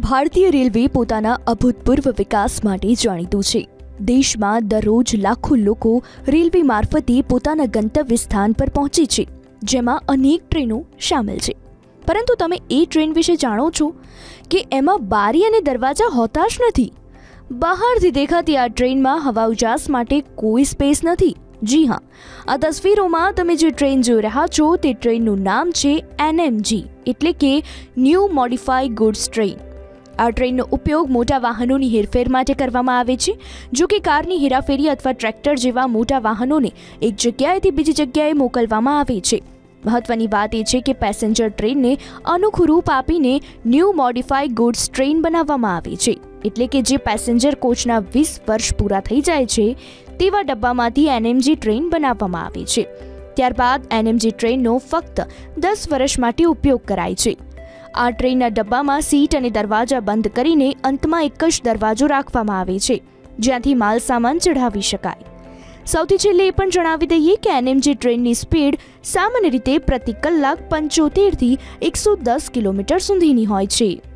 ભારતીય રેલવે પોતાના અભૂતપૂર્વ વિકાસ માટે જાણીતું છે. દેશમાં દરરોજ લાખો લોકો રેલવે મારફતે પોતાના ગંતવ્ય સ્થાન પર પહોંચે છે, જેમાં અનેક ટ્રેનો સામેલ છે. પરંતુ તમે એ ટ્રેન વિશે જાણો છો કે એમાં બારી અને દરવાજા હોતા જ નથી? બહારથી દેખાતી આ ટ્રેનમાં હવા ઉજાસ માટે કોઈ સ્પેસ નથી. જી હા, આ તસવીરોમાં તમે જે ટ્રેન જોઈ રહ્યા છો તે ટ્રેનનું નામ છે એનએમજી, એટલે કે ન્યૂ મોડિફાઈ ગુડ્સ ટ્રેન. આ ટ્રેનનો ઉપયોગ મોટા વાહનોની હેરફેર માટે કરવામાં આવે છે. જો કે કારની હેરાફેરી અથવા ટ્રેક્ટર જેવા મોટા વાહનોને એક જગ્યાએથી બીજી જગ્યાએ મોકલવામાં આવે છે. મહત્વની વાત એ છે કે પેસેન્જર ટ્રેનને અનોખું રૂપ આપીને ન્યૂ મોડિફાઈ ગુડ્સ ટ્રેન બનાવવામાં આવે છે. એટલે કે જે પેસેન્જર કોચના વીસ વર્ષ પૂરા થઈ જાય છે, તેવા ડબ્બામાંથી એનએમજી ટ્રેન બનાવવામાં આવે છે. ત્યારબાદ એનએમજી ટ્રેનનો ફક્ત દસ વર્ષ માટે ઉપયોગ કરાય છે. આ ટ્રેનના ડબ્બામાં સીટ અને દરવાજા બંધ કરીને અંતમાં એક જ દરવાજો રાખવામાં આવે છે, જ્યાંથી માલ સામાન ચઢાવી શકાય. સૌથી છેલ્લે એ પણ જણાવી દઈએ કે એનએમજી ટ્રેનની સ્પીડ સામાન્ય રીતે પ્રતિ કલાક પંચોતેરથી એકસો દસ કિલોમીટર સુધીની હોય છે.